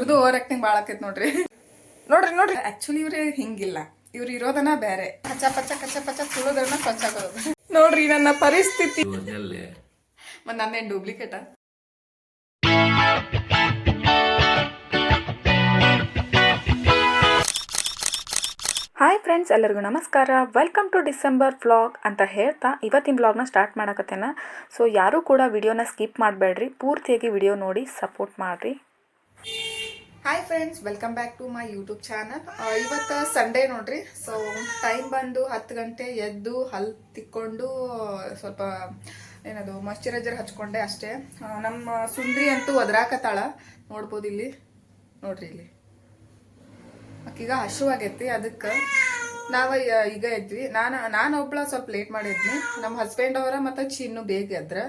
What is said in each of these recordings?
ಇವ್ರದ್ದು over acting ಭಾಳ ಆಕೈತಿ ನೋಡ್ರಿ. ನೋಡ್ರಿ ನೋಡ್ರಿ. ಆಕ್ಚುಲಿ ಇವ್ರು ಹಿಂಗಿಲ್ಲ. ಇವ್ರು ಇರೋದನ್ನ ಬೇರೆ. ಕಚ್ಚ ಪಚ್ಚ ಕಚ್ಚ ಪಚ್ಚ ತುಳಿದ್ರನ್ನ ಕಚ್ಚ ನೋಡ್ರಿ ನನ್ನ ಪರಿಸ್ಥಿತಿ. ಮತ್ತೆ ನನ್ನೇನು ಡೂಪ್ಲಿಕೇಟ ಹಾಯ್ ಫ್ರೆಂಡ್ಸ್ ಎಲ್ಲರಿಗೂ ನಮಸ್ಕಾರ. ವೆಲ್ಕಮ್ ಟು ಡಿಸೆಂಬರ್ ವ್ಲಾಗ್ ಅಂತ ಹೇಳ್ತಾ ಇವತ್ತಿನ ಬ್ಲಾಗ್ನ ಸ್ಟಾರ್ಟ್ ಮಾಡಕತ್ತೇನೆ. ಸೊ ಯಾರೂ ಕೂಡ ವಿಡಿಯೋನ ಸ್ಕಿಪ್ ಮಾಡಬೇಡ್ರಿ. ಪೂರ್ತಿಯಾಗಿ ವಿಡಿಯೋ ನೋಡಿ ಸಪೋರ್ಟ್ ಮಾಡಿರಿ. Hi friends welcome back to my YouTube channel ಇವತ್ತು ಸಂಡೇ ನೋಡ್ರಿ. ಸೊ ಟೈಮ್ ಬಂದು ಹತ್ತು ಗಂಟೆ ಎದ್ದು ಹಲ್ ತಿಕ್ಕೊಂಡು ಸ್ವಲ್ಪ ಏನದು ಮಾಯಶ್ಚರೈಸರ್ ಹಚ್ಕೊಂಡೆ ಅಷ್ಟೇ. ನಮ್ಮ ಸುಂದ್ರಿ ಅಂತೂ ಒದರಾಕತ್ತಾಳ. ನೋಡ್ಬೋದು ಇಲ್ಲಿ. ನೋಡ್ರಿ ಇಲ್ಲಿ. ಆಕೀಗ ಹಸುವಾಗೈತಿ ಅದಕ್ಕೆ. ನಾವು ಈಗ ಇದ್ವಿ ನಾನು ನಾನು ಒಬ್ಳ ಸ್ವಲ್ಪ ಲೇಟ್ ಮಾಡಿದ್ನಿ. ನಮ್ಮ ಹಸ್ಬೆಂಡ್ ಅವರ ಮತ್ತು ಚಿನ್ನು ಬೇಗ ಅದ್ರ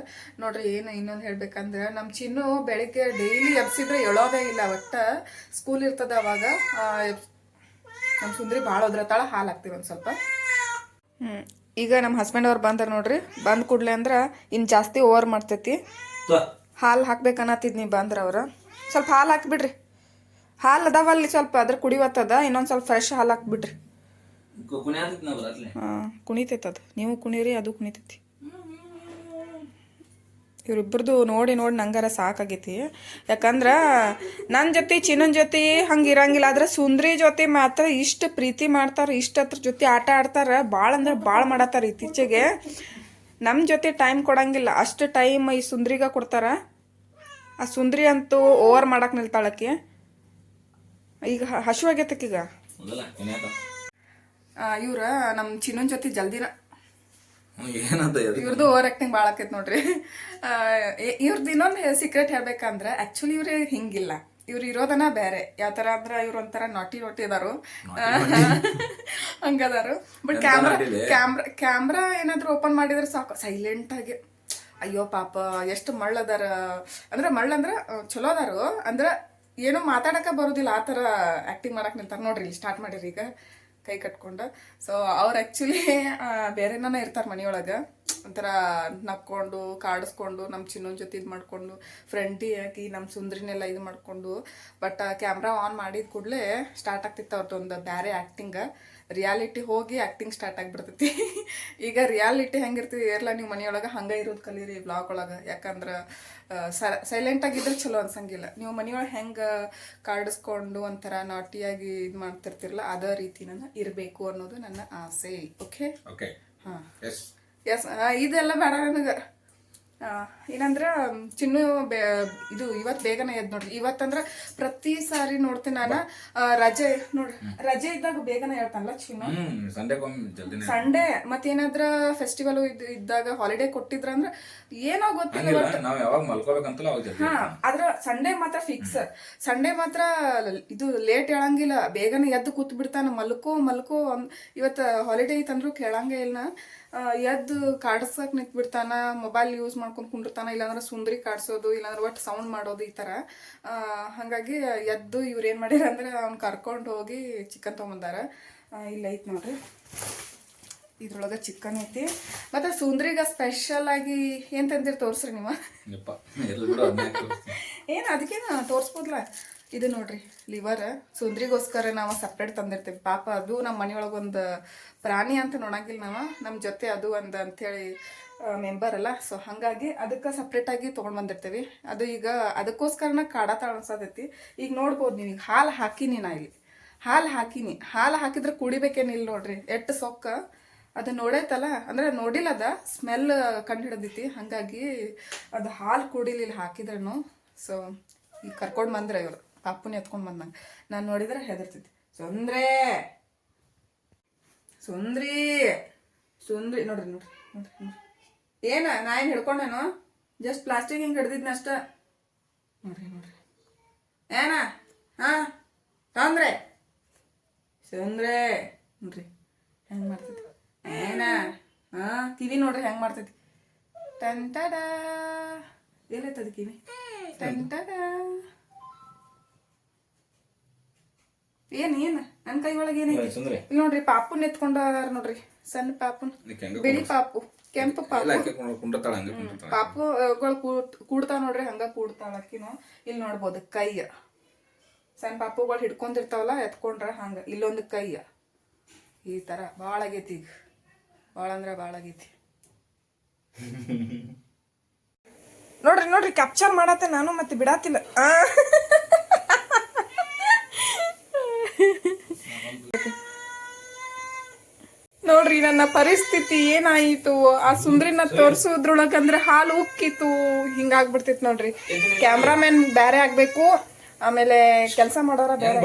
ನೋಡ್ರಿ ಏನು ಇನ್ನೊಂದು ಹೇಳ್ಬೇಕಂದ್ರೆ ನಮ್ಮ ಚಿನ್ನು ಬೆಳಿಗ್ಗೆ ಡೈಲಿ ಎಬ್ಸಿದ್ರೆ ಎಳೋದೇ ಇಲ್ಲ ಒಟ್ಟು ಸ್ಕೂಲ್ ಇರ್ತದ ಅವಾಗ ನಮ್ಮ ಸುಂದ್ರಿ ಭಾಳ ಒದ್ರತಾಳ ಹಾಲು ಹಾಕ್ತೀವಿ ಒಂದು ಸ್ವಲ್ಪ. ಹ್ಞೂ ಈಗ ನಮ್ಮ ಹಸ್ಬೆಂಡ್ ಅವ್ರು ಬಂದ್ರ ನೋಡ್ರಿ. ಬಂದ ಕೂಡ್ಲೆ ಅಂದ್ರೆ ಇನ್ನು ಜಾಸ್ತಿ ಓವರ್ ಮಾಡ್ತೈತಿ. ಹಾಲು ಹಾಕ್ಬೇಕನ್ನತ್ತಿದ್ನಿ ಬಂದ್ರ ಅವ್ರ. ಸ್ವಲ್ಪ ಹಾಲು ಹಾಕ್ಬಿಡ್ರಿ. ಹಾಲು ಅದಾವಲ್ಲಿ ಸ್ವಲ್ಪ ಅದ್ರ ಕುಡಿವತ್ತದ ಇನ್ನೊಂದು ಸ್ವಲ್ಪ ಫ್ರೆಶ್ ಹಾಲು ಹಾಕ್ಬಿಡ್ರಿ. ಹಾಂ ಕುಣಿತೈತೆ ಅದು. ನೀವು ಕುಣಿರಿ ಅದು ಕುಣಿತೈತಿ. ಇವ್ರಿಬ್ರದ್ದು ನೋಡಿ ನೋಡಿ ನಂಗಾರ ಸಾಕಾಗೈತಿ. ಯಾಕಂದ್ರೆ ನನ್ನ ಜೊತೆ ಚಿನ್ನನ ಜೊತೆ ಹಂಗೆ ಇರಂಗಿಲ್ಲ. ಆದ್ರೆ ಸುಂದ್ರಿ ಜೊತೆ ಮಾತ್ರ ಇಷ್ಟು ಪ್ರೀತಿ ಮಾಡ್ತಾರೆ ಇಷ್ಟ ಹತ್ರ ಜೊತೆ ಆಟ ಆಡ್ತಾರ. ಭಾಳ ಅಂದ್ರೆ ಭಾಳ ಮಾಡತ್ತಾರ ಇತ್ತೀಚೆಗೆ. ನಮ್ಮ ಜೊತೆ ಟೈಮ್ ಕೊಡಂಗಿಲ್ಲ. ಅಷ್ಟು ಟೈಮ್ ಈ ಸುಂದ್ರಿಗ ಕೊಡ್ತಾರ. ಆ ಸುಂದ್ರಿ ಅಂತೂ ಓವರ್ ಮಾಡಕ್ಕೆ ನಿಲ್ತಾಳಕ್ಕೆ. ಈಗ ಹ- ಹಸಿವಾಗೈತಕ್ಕೀಗ ಇವ್ರ ನಮ್ಮ ಚಿನ್ನನ್ ಜೊತೆ ಜಲ್ದಿನ ಇವ್ರದ್ದು ಓವರ್ ಆಕ್ಟಿಂಗ್ ಭಾಳ ಆಕೈತಿ ನೋಡ್ರಿ. ಇವ್ರದ್ದು ಇನ್ನೊಂದು ಸೀಕ್ರೆಟ್ ಹೇಳ್ಬೇಕಂದ್ರೆ ಆಕ್ಚುಲಿ ಇವ್ರು ಹಿಂಗಿಲ್ಲ. ಇವ್ರು ಇರೋದನ್ನ ಬೇರೆ. ಯಾವ ತರ ಅಂದ್ರೆ ಇವ್ರ ಒಂಥರ ನಾಟಿ naughty ಅದಾರು. ಹಂಗದಾರು. But camera camera camera ಏನಾದ್ರು ಓಪನ್ ಮಾಡಿದ್ರೆ ಸಾಕು. ಸೈಲೆಂಟ್ ಆಗಿ ಅಯ್ಯೋ ಪಾಪ ಎಷ್ಟು ಮಳ್ಳದಾರ ಅಂದ್ರೆ. ಮಳ್ಳ ಅಂದ್ರೆ ಆ, ಚಲೋ ಅದಾರು. ಅಂದ್ರೆ ಏನೋ ಮಾತಾಡಕ ಬರೋದಿಲ್ಲ. ಆ ಥರ ಆ್ಯಕ್ಟಿಂಗ್ ಮಾಡಕ್ ನಿಂತಾರ ನೋಡ್ರಿ ಇಲ್ಲಿ ಸ್ಟಾರ್ಟ್ ಮಾಡಿರಿ ಈಗ. ಕೈ ಕಟ್ಕೊಂಡು. ಸೊ ಅವ್ರು ಆ್ಯಕ್ಚುಲಿ ಬೇರೆನೇ ಇರ್ತಾರೆ ಮನೆಯೊಳಗೆ. ಒಂಥರ ನಕ್ಕೊಂಡು, ಕಾಡಿಸ್ಕೊಂಡು ನಮ್ಮ ಚಿನ್ನೊಂದು ಜೊತೆ ಇದು ಮಾಡಿಕೊಂಡು ಫ್ರೆಂಡಿ ಆಗಿ ನಮ್ಮ ಸುಂದ್ರಿನೆಲ್ಲ ಇದು ಮಾಡಿಕೊಂಡು. ಬಟ್ ಕ್ಯಾಮ್ರಾ ಆನ್ ಮಾಡಿದ ಕೂಡಲೇ ಸ್ಟಾರ್ಟ್ ಆಗ್ತಿತ್ತು ಅವ್ರದ್ದು ಒಂದು ಬೇರೆ ಆ್ಯಕ್ಟಿಂಗ್ ರಿಯಾಲಿಟಿ ಹೋಗಿ ಆ್ಯಕ್ಟಿಂಗ್ ಸ್ಟಾರ್ಟ್ ಆಗಿಬಿಡ್ತೈತಿ. ಈಗ ರಿಯಾಲಿಟಿ ಹೆಂಗಿರ್ತೀವಿ ಏರ್ಲ ನೀವು ಮನೆಯೊಳಗೆ ಹಂಗೆ ಇರೋದು ಕಲೀರಿ ಬ್ಲಾಗ್ ಒಳಗೆ. ಯಾಕಂದ್ರೆ ಸೈಲೆಂಟ್ ಆಗಿದ್ರೆ ಚಲೋ ಅನ್ಸಂಗಿಲ್ಲ. ನೀವು ಮನೆಯೊಳಗೆ ಹೆಂಗೆ ಕಾಡಿಸ್ಕೊಂಡು ಒಂಥರ ನಾಟಿಯಾಗಿ ಇದು ಮಾಡ್ತಿರ್ತಿರಲ್ಲ ಅದೇ ರೀತಿ ನಾನು ಇರಬೇಕು ಅನ್ನೋದು ನನ್ನ ಆಸೆ. ಓಕೆ ಓಕೆ ಹಾಂ. ಎಸ್ ಎಸ್ ಇದೆಲ್ಲ ಬೇಡ ನನಗೆ. ಏನಂದ್ರೆ ಚಿನ್ನು ಬೇ ಇದು ಇವತ್ತು ಬೇಗನೆ ಎದ್ದು ನೋಡ್ರಿ. ಇವತ್ತಂದ್ರೆ ಪ್ರತಿ ಸಾರಿ ನೋಡ್ತೀನಿ ನಾನು. ರಜೆ ನೋಡ್ರಿ ರಜೆ ಇದ್ದಾಗ ಬೇಗನೆ ಹೇಳ್ತಾನಲ್ಲ ಚಿನ್ನು? ಸಂಡೇ ಮತ್ತೇನಾದ್ರ ಫೆಸ್ಟಿವಲ್ ಇದ್ದಾಗ ಹಾಲಿಡೇ ಕೊಟ್ಟಿದ್ರಂದ್ರೆ ಏನೋ ಗೊತ್ತಿಲ್ಲ ಹಾ ಆದ್ರ ಸಂಡೇ ಮಾತ್ರ ಫಿಕ್ಸ್ ಸಂಡೇ ಮಾತ್ರ ಇದು ಲೇಟ್ ಹೇಳಂಗಿಲ್ಲ. ಬೇಗನೆ ಎದ್ದು ಕೂತ್ ಬಿಡ್ತಾನ. ಮಲ್ಕೋ ಮಲ್ಕೋ ಇವತ್ ಇವತ್ತು ಹಾಲಿಡೇ ಇತ್ತಂದ್ರು ಕೇಳಂಗೇ ಇಲ್ಲ. ಎದ್ದು ಕಾಡ್ಸಕ್ ನಿಂತ್ಬಿಡ್ತಾನ. ಮೊಬೈಲ್ ಯೂಸ್ ಮಾಡ್ಕೊಂಡ್ ಕುಂಡಿರ್ತಾನ ಇಲ್ಲಾಂದ್ರೆ ಸುಂದ್ರಿ ಕಾಡ್ಸೋದು ಇಲ್ಲಾಂದ್ರೆ ಒಟ್ಟು ಸೌಂಡ್ ಮಾಡೋದು ಈ ಥರ ಹಾಗಾಗಿ ಎದ್ದು ಇವ್ರು ಏನು ಮಾಡ್ಯಾರ ಅಂದ್ರೆ ಅವ್ನು ಕರ್ಕೊಂಡು ಹೋಗಿ ಚಿಕನ್ ತೊಗೊಂಬಂದಾರ. ಇಲ್ಲ ಐತೆ ನೋಡ್ರಿ. ಇದ್ರೊಳಗೆ ಚಿಕನ್ ಐತಿ. ಮತ್ತು ಸುಂದ್ರಿಗ ಸ್ಪೆಷಲ್ ಆಗಿ ಏನು ತಂದಿರ್ ತೋರಿಸ್ರಿ ನೀವು. ಏನು ಅದಕ್ಕೇನು ತೋರಿಸ್ಬೋದಲ್ಲ ಇದು ನೋಡ್ರಿ ಲಿವರ್ ಸುಂದ್ರಿಗೋಸ್ಕರ ನಾವು ಸಪ್ರೇಟ್ ತಂದಿರ್ತೀವಿ. ಪಾಪ ಅದು ನಮ್ಮ ಮನೆಯೊಳಗೆ ಒಂದು ಪ್ರಾಣಿ ಅಂತ ನೋಡಂಗಿಲ್ಲ ನಾವು. ನಮ್ಮ ಜೊತೆ ಅದು ಒಂದು ಅಂಥೇಳಿ ಮೆಂಬರ್ ಅಲ್ಲ. ಸೊ ಹಾಗಾಗಿ ಅದಕ್ಕೆ ಸಪ್ರೇಟಾಗಿ ತೊಗೊಂಡು ಬಂದಿರ್ತೀವಿ. ಅದು ಈಗ ಅದಕ್ಕೋಸ್ಕರನ ಕಾಡ ಅನ್ಸತೈತಿ ಈಗ ನೋಡ್ಬೋದು ನೀವು ಈಗ ಹಾಲು ಹಾಕಿನಿ ನಾ ಇಲ್ಲಿ. ಹಾಲು ಹಾಕಿನಿ. ಹಾಲು ಹಾಕಿದ್ರೆ ಕುಡಿಬೇಕೇನಿಲ್ಲ ನೋಡ್ರಿ. ಎಟ್ಟು ಸೊಕ್ಕ. ಅದು ನೋಡೈತಲ್ಲ, ಅಂದ್ರೆ ನೋಡಿಲ್ಲ ಅದ. ಸ್ಮೆಲ್ ಕಂಡು ಹಿಡಿದೈತಿ ಹಾಗಾಗಿ ಅದು ಹಾಲು ಕುಡಿಲಿಲ್ಲ ಹಾಕಿದ್ರೂ ಸೊ ಈಗ ಕರ್ಕೊಂಡು ಬಂದ್ರೆ ಇವರು. ಪಾಪುನ ಎತ್ಕೊಂಡ್ ಬಂದಂಗೆ. ನಾನು ನೋಡಿದ್ರೆ ಹೆದರ್ತಿದ್ದೆ. ಸುಂದ್ರೆ! ಸುಂದ್ರಿ! ಸುಂದ್ರಿ! ನೋಡ್ರಿ ನೋಡ್ರಿ ನೋಡ್ರಿ ಏನ, ನಾ ಏನು ಹಿಡ್ಕೊಂಡೇನು? ಜಸ್ಟ್ ಪ್ಲಾಸ್ಟಿಕ್ ಹಿಂಗೆ ಹಿಡ್ದಿದ್ನ ಅಷ್ಟ. ನೋಡ್ರಿ ನೋಡ್ರಿ. ಏನ? ಹಾ? ತೊಂದ್ರೆ? ಸುಂದ್ರೆ! ನೋಡ್ರಿ, ಹೆಂಗ್ ಮಾಡ್ತೈತಿ ಏನ? ಹಾ? ಕಿವಿ ನೋಡ್ರಿ, ಹೆಂಗ್ ಮಾಡ್ತೈತಿ ಟಂಟಡ ಏನೈತದ ಕಿವಿ? ಟಂಟಡ ಏನ್ ಏನ್? ನನ್ ಕೈ ಒಳಗೆ ಏನೈತಿ ನೋಡ್ರಿ ಪಾಪುನ್ ಎತ್ಕೊಂಡಾರ ನೋಡ್ರಿ. ಸಣ್ಣ ಪಾಪುನ್. ಬಿಳಿ ಪಾಪು ಕೆಂಪು ಪಾಪು. ಪಾಪುಗಳು ಕೂಡ್ ಕೂಡ್ತಾವ ನೋಡ್ರಿ ಹಂಗ ಕೂಡ್ತಾಳ ಅಕ್ಕಿನು. ಇಲ್ಲಿ ನೋಡ್ಬೋದು ಕೈಯ ಸಣ್ಣ ಪಾಪುಗಳು ಹಿಡ್ಕೊಂಡಿರ್ತಾವಲ್ಲ ಎತ್ಕೊಂಡ್ರ ಹಂಗ. ಇಲ್ಲೊಂದು ಕೈಯ ಈ ತರ ಭಾಳ ಆಗೈತಿ ಈಗ. ಭಾಳ ಅಂದ್ರೆ ಭಾಳ ಆಗೈತಿ. ನೋಡ್ರಿ ನೋಡ್ರಿ ಕ್ಯಾಪ್ಚರ್ ಮಾಡತ್ತೆ ನಾನು ಮತ್ತೆ ಬಿಡಾತಿಲ್ಲ. ನೋಡ್ರಿ ನನ್ನ ಪರಿಸ್ಥಿತಿ ಏನಾಯಿತು? ಆ ಸುಂದ್ರಿನ ತೋರ್ಸೋದ್ರೊಳಗಂದ್ರೆ ಹಾಲು ಉಕ್ಕಿತ್ತು. ಹಿಂಗಾಗ್ಬಿಡ್ತಿತ್ತು ನೋಡ್ರಿ. ಕ್ಯಾಮ್ರಾಮನ್ ಬೇರೆ ಆಗ್ಬೇಕು. ಆಮೇಲೆ ಕೆಲಸ ಮಾಡೋರ ಬೇರೆ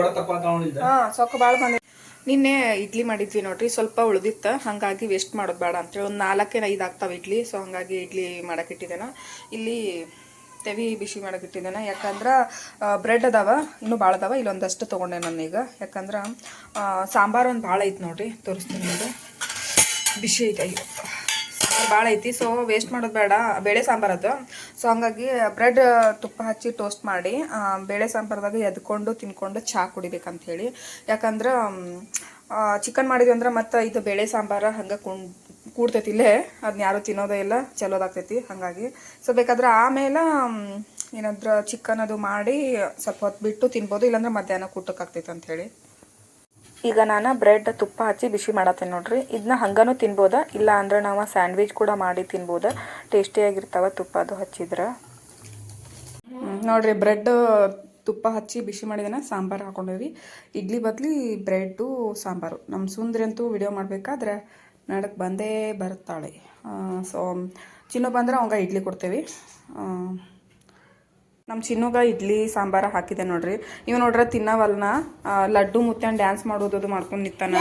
ಹಾ, ಸೊಕ್ಕ ಬಾಳ ಬಂದ ನಿನ್ನೆ ಇಡ್ಲಿ ಮಾಡಿದ್ವಿ ನೋಡ್ರಿ. ಸ್ವಲ್ಪ ಉಳಿದಿತ್ತ. ಹಾಗಾಗಿ ವೇಸ್ಟ್ ಮಾಡೋದು ಬೇಡ ಅಂತೇಳಿ ಒಂದು ನಾಲ್ಕೇನು ಐದು ಆಗ್ತಾವ ಇಡ್ಲಿ. ಸೊ ಹಂಗಾಗಿ ಇಡ್ಲಿ ಮಾಡಕ್ಕೆ ಇಟ್ಟಿದ್ದೇನ. ಇಲ್ಲಿ ತೆವಿ ಬಿಸಿ ಮಾಡಕ್ಕೆ ಇಟ್ಟಿದ್ದೇನೆ. ಯಾಕಂದ್ರೆ ಬ್ರೆಡ್ ಅದಾವ. ಇನ್ನೂ ಭಾಳ ಅದಾವ. ಇಲ್ಲೊಂದಷ್ಟು ತೊಗೊಂಡೆ ನಾನು ಈಗ. ಯಾಕಂದ್ರೆ ಸಾಂಬಾರ್ ಒಂದು ಭಾಳ ಐತೆ ನೋಡ್ರಿ. ತೋರಿಸ್ತೀನಿ ನಿಮಗೆ. ಬಿಸಿ ಐತೆ. ಸಾಂಬಾರು ಭಾಳ ಐತಿ ಸೊ ವೇಸ್ಟ್ ಮಾಡೋದು ಬೇಡ. ಬೇಳೆ ಸಾಂಬಾರು ಅದು. ಸೊ ಹಂಗಾಗಿ ಬ್ರೆಡ್, ತುಪ್ಪ ಹಚ್ಚಿ ಟೋಸ್ಟ್ ಮಾಡಿ ಬೇಳೆ ಸಾಂಬಾರ್ದಾಗ ಎದ್ಕೊಂಡು ತಿನ್ಕೊಂಡು ಚಹಾ ಕುಡಿಬೇಕಂತ ಹೇಳಿ. ಯಾಕಂದ್ರೆ ಚಿಕನ್ ಮಾಡಿದ್ವಿ ಅಂದ್ರೆ ಮತ್ತು ಇದು ಬೇಳೆ ಸಾಂಬಾರು ಹಂಗೆ ಕುಣ್, ಕೂಡ್ತೈತಿ ಇಲ್ಲೇ. ಅದನ್ನ ಯಾರು ತಿನ್ನೋದೇ ಇಲ್ಲ ಚಲೋದಾಗ್ತೈತಿ ಹಾಗಾಗಿ. ಸೊ ಬೇಕಾದ್ರೆ ಆಮೇಲೆ ಏನಾದ್ರೂ ಚಿಕನ್ ಅದು ಮಾಡಿ ಸ್ವಲ್ಪ ಹೊತ್ತು ಬಿಟ್ಟು ತಿನ್ಬೋದು, ಇಲ್ಲಾಂದ್ರೆ ಮಧ್ಯಾಹ್ನ ಅಂತ ಹೇಳಿ. ಈಗ ನಾನು ಬ್ರೆಡ್ ತುಪ್ಪ ಹಚ್ಚಿ ಬಿಸಿ ಮಾಡತ್ತೇನೆ ನೋಡ್ರಿ. ಇದನ್ನ ಹಂಗನೂ ತಿನ್ಬೋದ? ಇಲ್ಲ ಅಂದ್ರೆ ನಾವು ಸ್ಯಾಂಡ್ವಿಚ್ ಕೂಡ ಮಾಡಿ ತಿನ್ಬೋದ? ಟೇಸ್ಟಿಯಾಗಿರ್ತಾವ ತುಪ್ಪ ಅದು ಹಚ್ಚಿದ್ರೆ? ನೋಡ್ರಿ ಬ್ರೆಡ್ ತುಪ್ಪ ಹಚ್ಚಿ ಬಿಸಿ ಮಾಡಿದನ, ಸಾಂಬಾರು ಹಾಕೊಂಡಿವಿ ಇಡ್ಲಿ ಬದ್ಲಿ ಬ್ರೆಡ್ಡು ಸಾಂಬಾರು. ನಮ್ಮ ಸುಂದ್ರಿ ಅಂತೂ ವಿಡಿಯೋ ಮಾಡಬೇಕಾದ್ರೆ ನಡಕ್ಕೆ ಬಂದೇ ಬರುತ್ತಾಳೆ. ಸೊ, ಚಿನ್ನ ಬಂದ್ರೆ ಅವಂಗ ಇಡ್ಲಿ ಕೊಡ್ತೇವೆ. ನಮ್ಮ ಚಿನ್ನುಗ ಇಡ್ಲಿ ಸಾಂಬಾರ ಹಾಕಿದೆ ನೋಡ್ರಿ. ಇವ್ ನೋಡ್ರ ತಿನ್ನವಲ್ನ ಲಡ್ಡು ಮುತ್ಯಾನ್ ಡ್ಯಾನ್ಸ್ ಮಾಡೋದು ಅದು ಮಾಡ್ಕೊಂಡು ನಿಂತಾನ.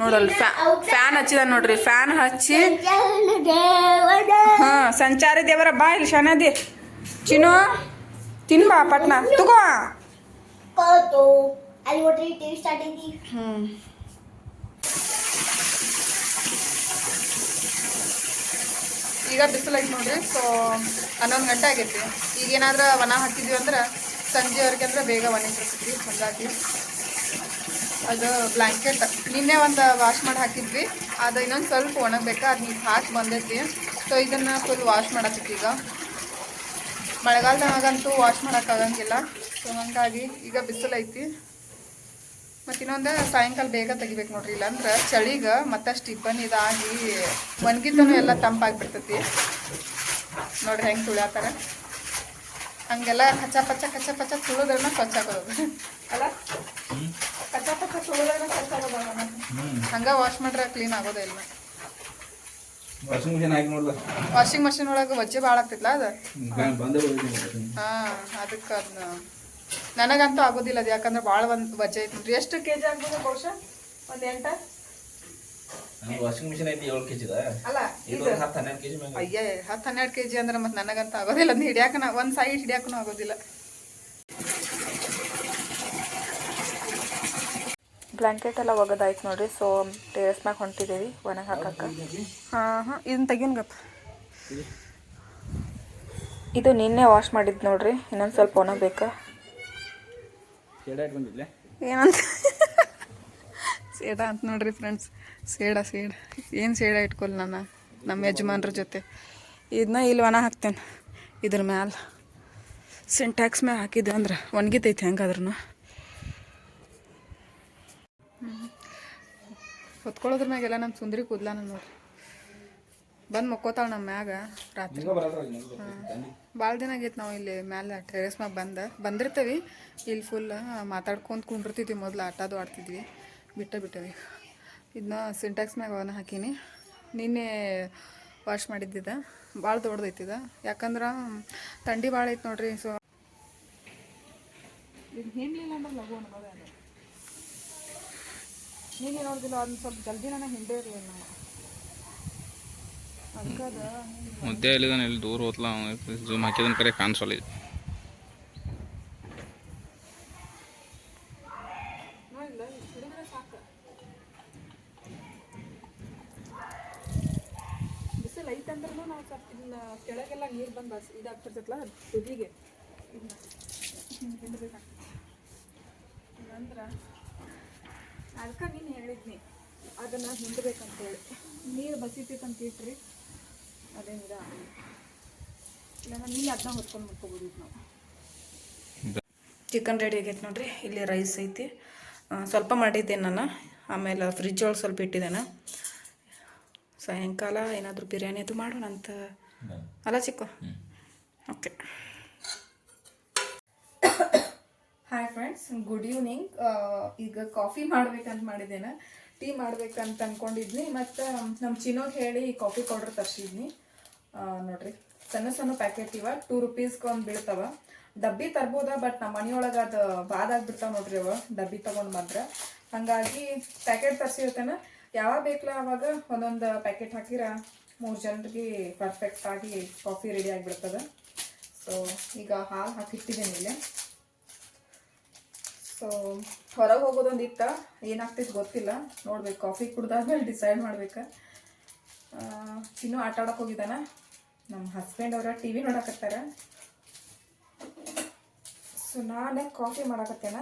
ನೋಡಲ್ ಫ್ಯಾನ್ ಹಚ್ಚಿದ ನೋಡ್ರಿ ಫ್ಯಾನ್ ಹಚ್ಚಿ. ಹ ಸಂಚಾರಿ ದೇವರ ಬಾ ಇಲ್ಲಿ ಶನದಿ. ಚಿನ್ನು ತಿನ್ಬಾ ಪಟ್ನಾ. ತಗೋ. ಹ್ಮ್. ಈಗ ಬಿಸಿಲೈತೆ ನೋಡ್ರಿ ಸೊ ಹನ್ನೊಂದು ಗಂಟೆ ಆಗೈತಿ. ಈಗ ಒಣ ಹಾಕಿದ್ವಿ ಅಂದ್ರೆ ಸಂಜೆವರೆಗೆ ಅಂದ್ರೆ ಬೇಗ ಒಣಗಿರ್ತೈತಿ ಹಾಗಾಗಿ ಅದು ಬ್ಲ್ಯಾಂಕೆಟ್ ನಿನ್ನೆ ಒಂದು ವಾಶ್ ಮಾಡಿ ಹಾಕಿದ್ವಿ, ಅದು ಇನ್ನೊಂದು ಸ್ವಲ್ಪ ಒಣಗಬೇಕು ಅದು ನೀವು ಹಾಕಿ ಬಂದೈತಿ. ಸೊ ಇದನ್ನು ಫುಲ್ ವಾಶ್ ಮಾಡತ್ತಿತ್ತು ಈಗ. ಮಳೆಗಾಲದಾಗಂತೂ ವಾಶ್ ಮಾಡೋಕ್ಕಾಗಂಗಿಲ್ಲ ಸೊ ಹಂಗಾಗಿ ಈಗ ಬಿಸಿಲೈತಿ. ಮತ್ತು ಇನ್ನೊಂದು ಸಾಯಂಕಾಲ ಬೇಗ ತೆಗಿಬೇಕು ನೋಡ್ರಿ ಇಲ್ಲಾಂದ್ರೆ ಚಳಿಗೆ ಮತ್ತಷ್ಟು ಇಬ್ಬನಿ ಇದಾಗಿ ಒಣಗಿದ್ದನು ಎಲ್ಲ ತಂಪಾಗ್ಬಿಡ್ತೈತಿ. ನೋಡ್ರಿ ಹೆಂಗೆ ತುಳಿಯಾತಾರ. ಹಂಗೆಲ್ಲ ಕಚ್ಚ ಪಚ್ಚ ಕಚ್ಚ ಪಚ್ಚ ತುಳಿದ್ರನ್ನ ಸ್ವಚ್ಛ ಆಗೋದು. ಅಲ್ಲ? ಕಚ್ಚ ಪಚ್ಚ ತುಳಿದ್ರನ್ನ ಸ್ವಚ್ಛ ಆಗೋದಲ್ಲ ಹಂಗೆ ವಾಶ್ ಮಾಡ್ರೆ ಕ್ಲೀನ್ ಆಗೋದೇ ಇಲ್ಲ. ವಾಷಿಂಗ್ ಮಿಷಿನ್ ಆಗಿ ನೋಡ್ಲ? ವಾಷಿಂಗ್ ಮಷಿನ್ ಒಳಗೆ ವಜ್ಜೆ ಭಾಳ ಆಗ್ತಿಲ್ಲ ಅದು? ಹಾಂ ಅದಕ್ಕೆ ಅದನ್ನ ನನಗಂತೂ ಆಗೋದಿಲ್ಲ ಅದು ಯಾಕಂದ್ರೆ ಭಾಳ ಒಂದು ವಜೆ ಐತಿ ನೋಡ್ರಿ. ಎಷ್ಟು ಕೆ ಜಿ ಆಗ್ಬೋದು ಬಹುಶಃ? ಒಂದು ಎಂಟ? ವಾಷಿಂಗ್ ಮಿಷಿನ್ ಐತಿ ಏಳು ಅಲ್ಲ ಹತ್ತು ಹನ್ನೆರಡು ಕೆಜಿ ಮ್ಯಾಗ. ಅಯ್ಯ ಹತ್ತು ಹನ್ನೆರಡು ಕೆ ಜಿ ಅಂದ್ರೆ ಮತ್ತೆ ನನಗಂತ ಆಗೋದಿಲ್ಲ. ಅದನ್ನ ಹಿಡಿಯಾಕ ಒಂದು ಸೈಡ್ ಹಿಡಿಯಾಕೂ ಆಗೋದಿಲ್ಲ. ಬ್ಲಾಂಕೆಟ್ ಎಲ್ಲ ಒಗದಾಯ್ತು ನೋಡ್ರಿ. ಸೊ ಟೇಸ್ಟ್ ಮ್ಯಾಗ ಹೊಂಟಿದ್ದೀವಿ ಒಣಗಿ ಹಾಕಕ್ಕೆ. ಹಾ ಹಾಂ ಇದನ್ನ ತೆಗಿಯೋನ್ಗಪ್ಪ ಇದು? ನಿನ್ನೆ ವಾಶ್ ಮಾಡಿದ್ ನೋಡ್ರಿ. ಇನ್ನೊಂದ್ ಸ್ವಲ್ಪ ಒಣಗಬೇಕಾ. ಏನಂತ? ಸೇಡ ಅಂತ ನೋಡ್ರಿ ಫ್ರೆಂಡ್ಸ್ ಸೇಡ ಸೇಡ. ಏನು ಸೇಡ ಇಟ್ಕೊಲ್ಲ ನಾನು? ನಮ್ಮ ಯಜಮಾನ್ರ ಜೊತೆ. ಇದನ್ನ ಇಲ್ಲಿ ಒಣ ಹಾಕ್ತೇನೆ. ಇದ್ರ ಮ್ಯಾಲ ಸಿಂಟ್ಯಾಕ್ಸ್ ಮ್ಯಾಲ ಹಾಕಿದ್ದೆ ಅಂದ್ರೆ ಒಣಗಿತೈತಿ ಹೆಂಗಾದ್ರೂ ಹೊತ್ಕೊಳ್ಳೋದ್ರ ಮ್ಯಾಗೆಲ್ಲ ನಮ್ಮ ಸುಂದ್ರಿ ಕೂದಲ ನಾನು ನೋಡ್ರಿ. ಬಂದು ಮಕ್ಕೋತಾಳ ನಮ್ಮ ಮ್ಯಾಗ ರಾತ್ರಿ. ಭಾಳ ದಿನ ಆಗೈತೆ ನಾವು ಇಲ್ಲಿ ಮ್ಯಾಲೆ ಟೆರೆಸ್ ಮ್ಯಾಗ ಬಂದ. ಬಂದಿರ್ತೇವಿ. ಇಲ್ಲಿ ಫುಲ್ ಮಾತಾಡ್ಕೊಂತ ಕುಂಡಿರ್ತಿದ್ವಿ ಮೊದಲು ಆಟದು ಆಡ್ತಿದ್ವಿ. ಬಿಟ್ಟ ಬಿಟ್ಟವಿ. ಇದನ್ನ ಸಿಂಟ್ಯಾಕ್ಸ್ ಮ್ಯಾಗ ಅವನ್ನ ಹಾಕೀನಿ. ನಿನ್ನೆ ವಾಶ್ ಮಾಡಿದ್ದಿದ. ಭಾಳ ದೊಡ್ಡದೈತಿದ ಯಾಕಂದ್ರೆ ಥಂಡಿ ಭಾಳ ಐತೆ ನೋಡ್ರಿ ಸೊ ಇದು ಹಿಂಡ್ಲಿಲ್ಲ ಅಂದ್ರೆ ಲಘು ಅನ್ಬೋದೇ ಅದು. ನೀನು ನೋಡಿದಿಲ್ಲ ಅದನ್ನ ಸ್ವಲ್ಪ ಜಲ್ದಿ ನನಗೆ ಹಿಂದೆ ಇರಲಿಲ್ಲ ನಾವು. ಮುದ್ದೆ ಎಲ್ಲಿದಾನೆ ಇಲ್ಲಿ ದೂರ ಹೋತ್ಲ ಜೂಮ್ ಹಾಕಿದನ್ ಕರೆ ಕಾಣಿಸಲ್ಲ ಇದು. ಐತಂದ್ರೂ ನಾವು ಸ್ವಲ್ಪ ಕೆಳಗೆಲ್ಲ ನೀರು ಬಂದು ಇದಾಗ್ತಿರ್ತೈತಲ್ಲ ತುದಿಗೆ. ಅಂದ್ರೆ ಅದಕ್ಕೆ ನೀನು ಹೇಳಿದ್ನಿ, ಅದನ್ನು ಹಿಂಡ್ಬೇಕಂತೇಳಿ. ನೀರು ಇಟ್ರಿ ಇಲ್ಲ ನೀನು ಅದನ್ನ ಹೊತ್ಕೊಂಡು ಮುಟ್ಕೋಬೋದಿತ್ತು ನಾವು. ಚಿಕನ್ ರೆಡಿ ಆಗೈತೆ ನೋಡ್ರಿ. ಇಲ್ಲಿ ರೈಸ್ ಐತಿ. ಸ್ವಲ್ಪ ಮಾಡಿದ್ದೆ ನಾನು. ಆಮೇಲೆ ಫ್ರಿಜ್ ಒಳಗೆ ಸ್ವಲ್ಪ ಇಟ್ಟಿದ್ದೇನೆ. ಸಾಯಂಕಾಲ ಏನಾದರೂ ಬಿರಿಯಾನಿ ಅದು ಮಾಡೋಣ ಅಂತ. ಅಲ್ಲ Chikku? Okay hi friends good evening ಈಗ ಕಾಫಿ ಮಾಡ್ಬೇಕಂತ ಮಾಡಿದ್ದೇನೆ. ಟೀ ಮಾಡ್ಬೇಕಂತ ಅನ್ಕೊಂಡಿದ್ನಿ, ಮತ್ತು ನಮ್ಮ ಚಿನ್ನೋಗೆ ಹೇಳಿ ಕಾಫಿ ಪೌಡ್ರ್ ತರಿಸಿದ್ನಿ. ನೋಡ್ರಿ, ಸಣ್ಣ ಸಣ್ಣ ಪ್ಯಾಕೆಟ್ ಇವ, ಟೂ ಒಂದು ಬೀಳ್ತಾವ. ಡಬ್ಬಿ ತರ್ಬೋದ, ಬಟ್ ನಮ್ಮ ಮನೆಯೊಳಗೆ ಅದು ಬಾದ್ ಆಗ್ಬಿಡ್ತಾವ ನೋಡ್ರಿ ಅವ, ಡಬ್ಬಿ ತಗೊಂಡು ಮಾತ್ರ. ಹಾಗಾಗಿ ಪ್ಯಾಕೆಟ್ ತರಿಸಿರ್ತೇನೆ, ಯಾವಾಗ ಬೇಕಲ್ಲ ಅವಾಗ ಒಂದೊಂದು ಪ್ಯಾಕೆಟ್ ಹಾಕಿರ, ಮೂರು ಜನರಿಗೆ ಪರ್ಫೆಕ್ಟ್ ಆಗಿ ಕಾಫಿ ರೆಡಿ ಆಗಿಬಿಡ್ತದೆ. ಸೊ ಈಗ ಹಾಲು ಹಾಕಿಟ್ಟಿದ್ದೇನೆ ಇಲ್ಲೇ. ಸೊ ಹೊರಗೆ ಹೋಗೋದೊಂದು ಇತ್ತ ಏನಾಗ್ತೈತೆ ಗೊತ್ತಿಲ್ಲ. ನೋಡ್ಬೇಕು, ಕಾಫಿ ಕುಡ್ದಾದ್ಮೇಲೆ ಡಿಸೈಡ್ ಮಾಡ್ಬೇಕು. ಇನ್ನೂ ಆಟ ಆಡಕ್ಕೆ ಹೋಗಿದ್ದಾನ. ನಮ್ಮ ಹಸ್ಬೆಂಡ್ ಅವರ ಟಿ ವಿ ನೋಡಕತ್ತಾರ. ಸೊ ನಾನೇ ಕಾಫಿ ಮಾಡಕತ್ತೇನ.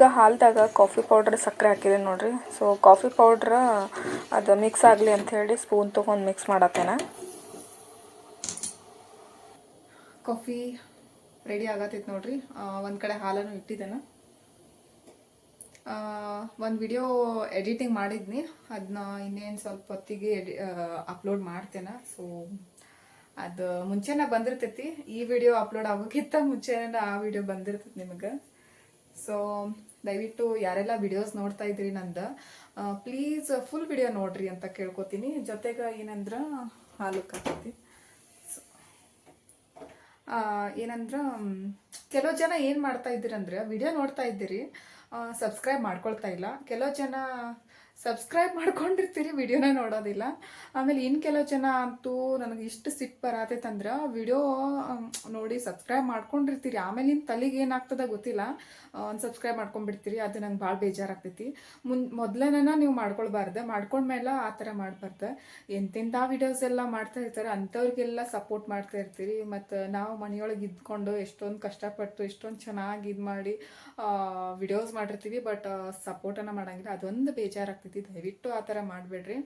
ಈಗ ಹಾಲ್ದಾಗ ಕಾಫಿ ಪೌಡ್ರ್ ಸಕ್ಕರೆ ಹಾಕಿದೆ ನೋಡಿರಿ. ಸೊ ಕಾಫಿ ಪೌಡ್ರ್ ಅದು ಮಿಕ್ಸ್ ಆಗಲಿ ಅಂತ ಹೇಳಿ ಸ್ಪೂನ್ ತೊಗೊಂಡು ಮಿಕ್ಸ್ ಮಾಡತ್ತೇನೆ. ಕಾಫಿ ರೆಡಿ ಆಗತ್ತೈತೆ ನೋಡಿರಿ. ಒಂದು ಕಡೆ ಹಾಲನ್ನು ಇಟ್ಟಿದ್ದೇನೆ. ಒಂದು ವಿಡಿಯೋ ಎಡಿಟಿಂಗ್ ಮಾಡಿದ್ನಿ. ಅದನ್ನ ಇನ್ನೇನು ಸ್ವಲ್ಪ ಹೊತ್ತಿಗೆ ಎಡಿ ಅಪ್ಲೋಡ್ ಮಾಡ್ತೇನೆ. ಸೊ ಅದು ಮುಂಚೆನೇ ಬಂದಿರ್ತೈತಿ. ಈ ವಿಡಿಯೋ ಅಪ್ಲೋಡ್ ಆಗೋಕ್ಕಿಂತ ಮುಂಚೆನೇ ಆ ವಿಡಿಯೋ ಬಂದಿರ್ತೈತಿ ನಿಮಗೆ. ಸೊ ದಯವಿಟ್ಟು ಯಾರೆಲ್ಲ ವಿಡಿಯೋಸ್ ನೋಡ್ತಾ ಇದ್ದೀರಿ ನಂದು ಪ್ಲೀಸ್ ಫುಲ್ ವಿಡಿಯೋ ನೋಡ್ರಿ ಅಂತ ಕೇಳ್ಕೊತೀನಿ. ಜೊತೆಗೆ ಏನಂದ್ರೆ ಹಾಲು ಕಾಕೈತಿ ಏನಂದ್ರ ಕೆಲವು ಜನ ಏನು ಮಾಡ್ತಾ ಇದ್ದೀರಂದ್ರೆ ವಿಡಿಯೋ ನೋಡ್ತಾ ಇದ್ದೀರಿ ಸಬ್ಸ್ಕ್ರೈಬ್ ಮಾಡ್ಕೊಳ್ತಾ ಇಲ್ಲ. ಕೆಲವು ಜನ ಸಬ್ಸ್ಕ್ರೈಬ್ ಮಾಡ್ಕೊಂಡಿರ್ತೀರಿ ವಿಡಿಯೋನ ನೋಡೋದಿಲ್ಲ. ಆಮೇಲೆ ಇನ್ನು ಕೆಲವು ಜನ ಅಂತೂ ನನಗೆ ಇಷ್ಟು ಸಿಟ್ಟು ಬರತೈತಂದ್ರೆ ವಿಡಿಯೋ ನೋಡಿ ಸಬ್ಸ್ಕ್ರೈಬ್ ಮಾಡ್ಕೊಂಡಿರ್ತೀರಿ. ಆಮೇಲೆ ನಿಮ್ಮ ತಲೆಗೆ ಏನಾಗ್ತದ ಗೊತ್ತಿಲ್ಲ. ಒಂದು ಸಬ್ಸ್ಕ್ರೈಬ್ ಮಾಡ್ಕೊಂಡ್ಬಿಡ್ತೀರಿ. ಅದು ನಂಗೆ ಭಾಳ ಬೇಜಾರಾಗ್ತೈತಿ. ಮುನ್, ಮೊದಲನೇನ ನೀವು ಮಾಡ್ಕೊಳ್ಬಾರ್ದು. ಮಾಡ್ಕೊಂಡ್ಮೇಲೆ ಆ ಥರ ಮಾಡಬಾರ್ದು. ಎಂತೆಂಥ ವಿಡಿಯೋಸ್ ಎಲ್ಲ ಮಾಡ್ತಾ ಇರ್ತಾರೆ ಅಂಥವ್ರಿಗೆಲ್ಲ ಸಪೋರ್ಟ್ ಮಾಡ್ತಾ ಇರ್ತೀರಿ. ಮತ್ತು ನಾವು ಮನೆಯೊಳಗೆ ಇದ್ಕೊಂಡು ಎಷ್ಟೊಂದು ಕಷ್ಟಪಟ್ಟು, ಎಷ್ಟೊಂದು ಚೆನ್ನಾಗಿ ಇದು ಮಾಡಿ ವಿಡಿಯೋಸ್ ಮಾಡಿರ್ತೀವಿ. ಬಟ್ ಸಪೋರ್ಟನ್ನು ಮಾಡಂಗಿಲ್ಲ. ಅದೊಂದು ಬೇಜಾರಾಗ್ತೈತಿ. ದಯವಿಟ್ಟು ಆ ಥರ ಮಾಡಬೇಡ್ರಿ.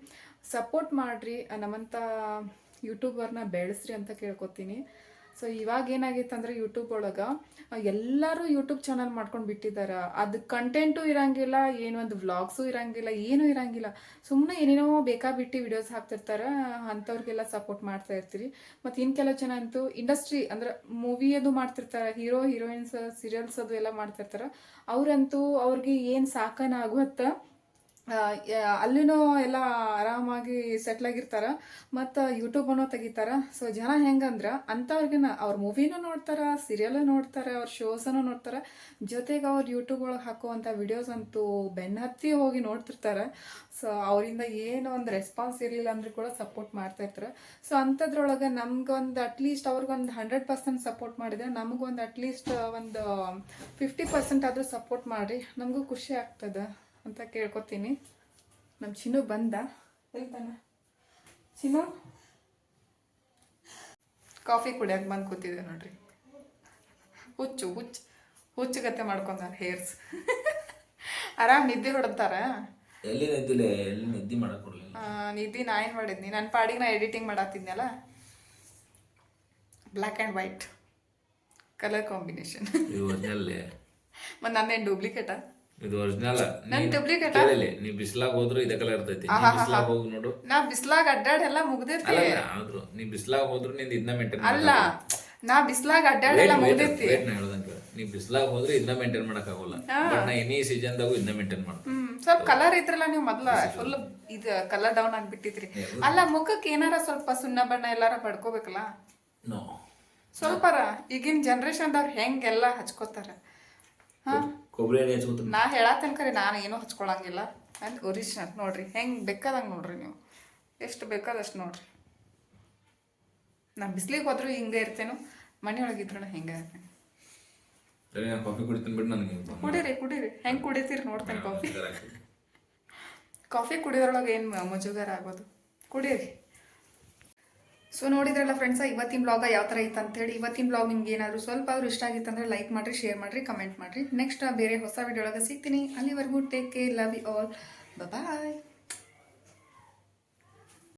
ಸಪೋರ್ಟ್ ಮಾಡಿರಿ ನಮ್ಮಂಥ ಯೂಟ್ಯೂಬರ್ನ ಬೆಳೆಸ್ರಿ ಅಂತ ಕೇಳ್ಕೊತೀನಿ. ಸೊ ಇವಾಗ ಏನಾಗಿತ್ತು ಅಂದರೆ ಯೂಟ್ಯೂಬ್ ಒಳಗೆ ಎಲ್ಲರೂ ಯೂಟ್ಯೂಬ್ ಚಾನಲ್ ಮಾಡ್ಕೊಂಡು ಬಿಟ್ಟಿದ್ದಾರೆ ಅದು ಕಂಟೆಂಟು ಇರಂಗಿಲ್ಲ, ಏನು ಒಂದು ವ್ಲಾಗ್ಸು ಇರಂಗಿಲ್ಲ, ಏನೂ ಇರಂಗಿಲ್ಲ. ಸುಮ್ಮನೆ ಏನೇನೋ ಬೇಕಾಬಿಟ್ಟು ವಿಡಿಯೋಸ್ ಹಾಕ್ತಿರ್ತಾರೆ, ಅಂಥವ್ರಿಗೆಲ್ಲ ಸಪೋರ್ಟ್ ಮಾಡ್ತಾ ಇರ್ತೀರಿ. ಮತ್ತು ಇನ್ನು ಕೆಲವು ಜನ ಅಂತೂ ಇಂಡಸ್ಟ್ರಿ ಅಂದ್ರೆ ಮೂವಿ ಅದು ಮಾಡ್ತಿರ್ತಾರೆ ಹೀರೋ ಹೀರೋಯಿನ್ಸ್ ಸೀರಿಯಲ್ಸ್ ಅದು ಎಲ್ಲ ಮಾಡ್ತಿರ್ತಾರೆ. ಅವರಂತೂ ಅವ್ರಿಗೆ ಏನು ಸಾಕನ ಆಗುತ್ತ ಅಲ್ಲಿನೂ ಎಲ್ಲ ಆರಾಮಾಗಿ ಸೆಟ್ಲ್ ಆಗಿರ್ತಾರ. ಮತ್ತು ಯೂಟ್ಯೂಬನ್ನು ತೆಗಿತಾರ. ಸೊ ಜನ ಹೆಂಗಂದ್ರೆ ಅಂಥವ್ರಿಗಿನ ಅವ್ರ ಮೂವಿನೂ ನೋಡ್ತಾರ ಸೀರಿಯಲ್ ನೋಡ್ತಾರೆ, ಅವ್ರ ಶೋಸನ್ನು ನೋಡ್ತಾರೆ. ಜೊತೆಗೆ ಅವ್ರು ಯೂಟ್ಯೂಬ್ ಒಳಗೆ ಹಾಕುವಂಥ ವಿಡಿಯೋಸ್ ಅಂತೂ ಬೆನ್ನತ್ತಿ ಹೋಗಿ ನೋಡ್ತಿರ್ತಾರೆ. ಸೊ ಅವರಿಂದ ಏನು ಒಂದು ರೆಸ್ಪಾನ್ಸ್ ಇರಲಿಲ್ಲ ಅಂದ್ರೆ ಕೂಡ ಸಪೋರ್ಟ್ ಮಾಡ್ತಾ ಇರ್ತಾರೆ. ಸೊ ಅಂಥದ್ರೊಳಗೆ ನಮ್ಗೊಂದು ಅಟ್ಲೀಸ್ಟ್ ಅವ್ರಿಗೊಂದು ಹಂಡ್ರೆಡ್ ಪರ್ಸೆಂಟ್ ಸಪೋರ್ಟ್ ಮಾಡಿದ್ರೆ ನಮಗೊಂದು ಅಟ್ಲೀಸ್ಟ್ ಒಂದು ಫಿಫ್ಟಿ ಪರ್ಸೆಂಟ್ ಆದರೂ ಸಪೋರ್ಟ್ ಮಾಡಿರಿ. ನಮಗೂ ಖುಷಿ ಆಗ್ತದೆ. ಅಂತ ಕೇಳ್ಕೊತೀನಿ. ನಮ್ಮ ಚಿನ್ನು ಬಂದ. ಹೇಳ್ತಾನ. ಚಿನ್ನು? ಕಾಫಿ ಕುಡಿಯಕ್ಕೆ ಬಂದು ಕೂತಿದ್ದೆ ನೋಡ್ರಿ. ಹುಚ್ಚು ಹುಚ್ಚು ಹುಚ್ಚು ಗತೆ ಮಾಡ್ಕೊಂಡಾರ ಹೇರ್ಸ್. ಆರಾಮ್ ನಿದ್ದೆ ಹೊಡ್ತಾರ? ಎಲ್ಲಿ ನಿದ್ದಿಲ್ಲ ಎಲ್ಲಿ ನಿದ್ದೆ ಮಾಡಕ್ ನಿದ್ದೆ ನಾ ಏನು ಮಾಡಿದ್ನಿ? ನನ್ನ ಪಾಡಿಗೆ ನಾ editing ಮಾಡತ್ತಿದ್ನಲ್ಲ black and white colour combination ಮತ್ತು ನನ್ನ ಏನು ನನ್ನೇನು ಡೂಪ್ಲಿಕೇಟಾ ಇದು ಒರಿಜಿನಲ್ ನನ್? ಕೇಳಲಿ ನೀ ಬಿಸ್ಲಾಗ ಹೋದ್ರು ಇದೇ ಕಲರ್ ಇರ್ತೈತಿ. ಬಿಸ್ಲಾಗ್ ಹೋಗಿ ನೋಡು. ನಾ ಬಿಸ್ಲಾಗ ಅಡ್ಡಾಡ ಎಲ್ಲ ಮುಗ್ದಿರ್ತಿ. ಅಲ್ಲ ಆದ್ರು ನೀ ಬಿಸ್ಲಾಗ ಹೋದ್ರು ನಿಂದ ಇದನ್ನ ಮೇಂಟೈನ್ ಅಲ್ಲ ನಾ ಬಿಸ್ಲಾಗ ಅಡ್ಡಾಡ ಎಲ್ಲ ಮುಗ್ದಿರ್ತಿ. ವೇಟ್ ನಾ ಹೇಳ್ದಂಗ ನೀ ಬಿಸ್ಲಾಗ ಹೋದ್ರೆ ಇದನ್ನ ಮೇಂಟೈನ್ ಮಾಡಕ್ ಆಗೋಲ್ಲ. ಬಟ್ ನಾ ಎನಿ ಸೀಸನ್ದಾಗೂ ಇದನ್ನ ಮೇಂಟೈನ್ ಮಾಡ್ ಸ್ವಲ್ಪ ಕಲರ್ ಇದ್ರಲ್ಲ ನೀವು ಮೊದ್ಲ ಫುಲ್ ಇದು ಕಲರ್ ಡೌನ್ ಆಗ್ಬಿಟ್ಟಿದ್ರಿ. ಅಲ್ಲ ಮುಖಕ್ಕೆ ಏನಾರ ಸ್ವಲ್ಪ ಸುಣ್ಣ ಬಣ್ಣ ಎಲ್ಲಾರ ಪಡ್ಕೋಬೇಕಲ್ಲ? ನೋ. ಸ್ವಲ್ಪರ ಈಗಿನ ಜನ್ರೇಷನ್ದವ್ರು ಹೆಂಗೆಲ್ಲ ಹಚ್ಕೋತಾರ. ಹಾ? ಕೊಬ್ಬರಿ ಎಣ್ಣೆ ಹಚ್ಕೊತ ನಾ ಹೇಳತ್ತೇನೆ ಕರೆ ನಾನು ಏನೂ ಹಚ್ಕೊಳಂಗಿಲ್ಲ. ಅಂದ್ ಒರಿಜಿನಲ್ ನೋಡ್ರಿ ಹೆಂಗ್ ಬೇಕಾದಂಗೆ ನೋಡ್ರಿ ನೀವು. ಎಷ್ಟು ಬೇಕಾದಷ್ಟು ನೋಡ್ರಿ. ನಾ ಬಿಸ್ಲಿಗೆ ಹೋದ್ರು ಹಿಂಗೆ ಇರ್ತೇನು ಮನೆಯೊಳಗಿದ್ರು ಹೆಂಗೆ ಇರ್ತೇನೆ. ಸರಿ ನಾನು ಕಾಫಿ ಕುಡಿತೀನಿ ಬಿಟ್ಟು ನನಗೆ ಕುಡೀರಿ ಕುಡೀರಿ. ಹೆಂಗೆ ಕುಡಿತೀರಿ ನೋಡ್ತೇನೆ ಕಾಫಿ ಕಾಫಿ ಕುಡಿಯೋದ್ರೊಳಗೆ ಏನು ಮುಜುಗರ ಆಗೋದು? ಕುಡೀರಿ. ಸೊ ನೋಡಿದ್ರಲ್ಲ ಫ್ರೆಂಡ್ಸ ಇವತ್ತಿನ ಬ್ಲಾಗ್ ಯಾವ ಥರ ಇತ್ತು ಅಂತೇಳಿ ಇವತ್ತಿನ ಬ್ಲಾಗ್ ನಿಮ್ಗೆ ಏನಾದರೂ ಸ್ವಲ್ಪ ಆದರೂ ಇಷ್ಟ ಆಗಿತ್ತಂದ್ರೆ ಲೈಕ್ ಮಾಡಿರಿ ಶೇರ್ ಮಾಡಿರಿ ಕಮೆಂಟ್ ಮಾಡಿರಿ. ನೆಕ್ಸ್ಟ್ ಬೇರೆ ಹೊಸ ವಿಡಿಯೋ ಒಳಗೆ ಸಿಗ್ತೀನಿ. ಅಲ್ಲಿವರೆಗೂ take care love you all bye